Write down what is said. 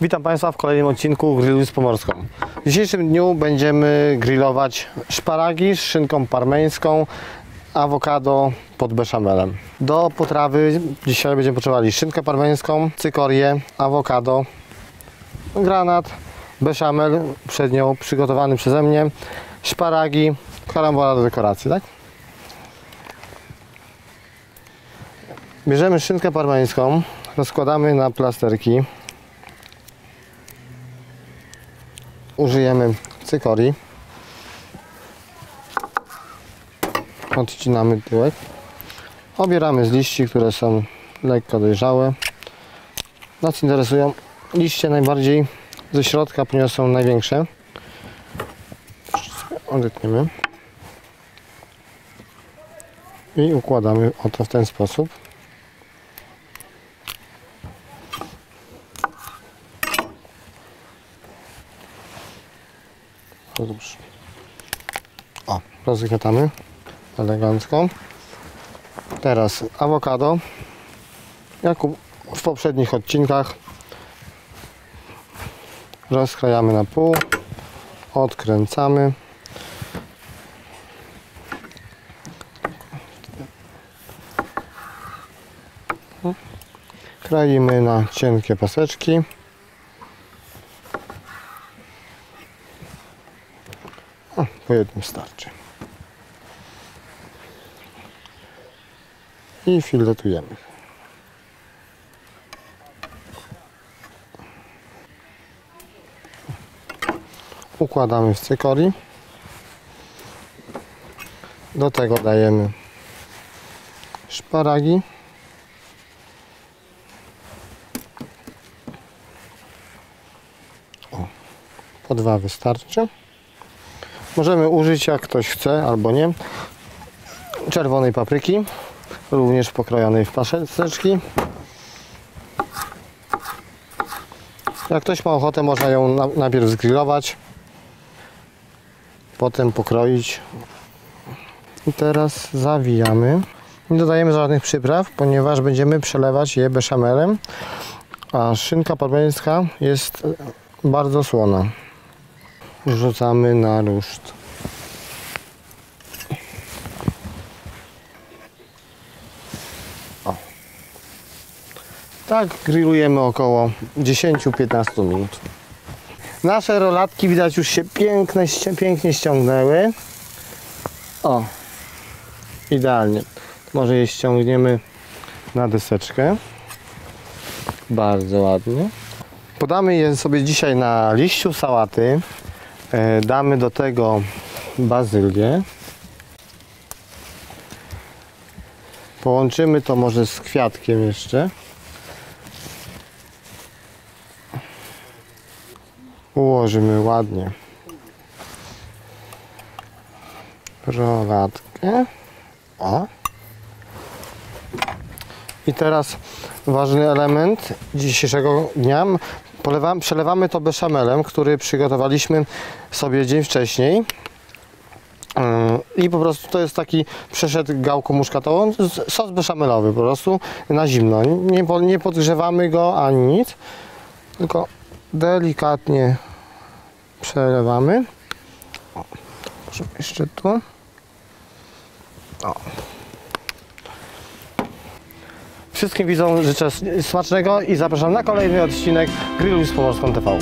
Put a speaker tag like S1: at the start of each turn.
S1: Witam Państwa w kolejnym odcinku Grillu z Pomorską. W dzisiejszym dniu będziemy grillować szparagi z szynką parmeńską, awokado pod beszamelem. Do potrawy dzisiaj będziemy potrzebowali szynkę parmeńską, cykorię, awokado, granat, beszamel przed nią przygotowany przeze mnie, szparagi, karambola do dekoracji, tak? Bierzemy szynkę parmeńską, rozkładamy na plasterki. Użyjemy cykorii. Odcinamy tyłek. Obieramy z liści, które są lekko dojrzałe. Nas interesują liście najbardziej ze środka, ponieważ są największe. Odetniemy. I układamy oto w ten sposób. O, rozgniatamy elegancko. Teraz awokado. Jak w poprzednich odcinkach rozkrajamy na pół, odkręcamy. Kraimy na cienkie paseczki. Po jednym starczy. I filetujemy. Układamy w cykorii. Do tego dajemy szparagi. O, po dwa wystarczy. Możemy użyć jak ktoś chce albo nie czerwonej papryki, również pokrojonej w paseczki. Jak ktoś ma ochotę, można ją na- najpierw zgrillować, potem pokroić. I teraz zawijamy. Nie dodajemy żadnych przypraw, ponieważ będziemy przelewać je beszamelem, a szynka parmeńska jest bardzo słona wrzucamy na ruszt. O. Tak grillujemy około 10-15 minut. Nasze rolatki widać już się piękne, pięknie ściągnęły. O, idealnie. Może je ściągniemy na deseczkę. Bardzo ładnie. Podamy je sobie dzisiaj na liściu sałaty. E, Damy do tego bazylię. Połączymy to może z kwiatkiem jeszcze. Ułożymy ładnie rolatkę. O. I teraz ważny element dzisiejszego dnia. Przelewamy to beszamelem, który przygotowaliśmy sobie dzień wcześniej. Yy, I po prostu to jest taki przeszedł gałką muszkatową, sos beszamelowy po prostu na zimno. Nie, nie podgrzewamy go ani nic, tylko delikatnie przelewamy. O, jeszcze tu. Wszystkim widzom życzę smacznego i zapraszam na kolejny odcinek Grillu z Pomorską TV.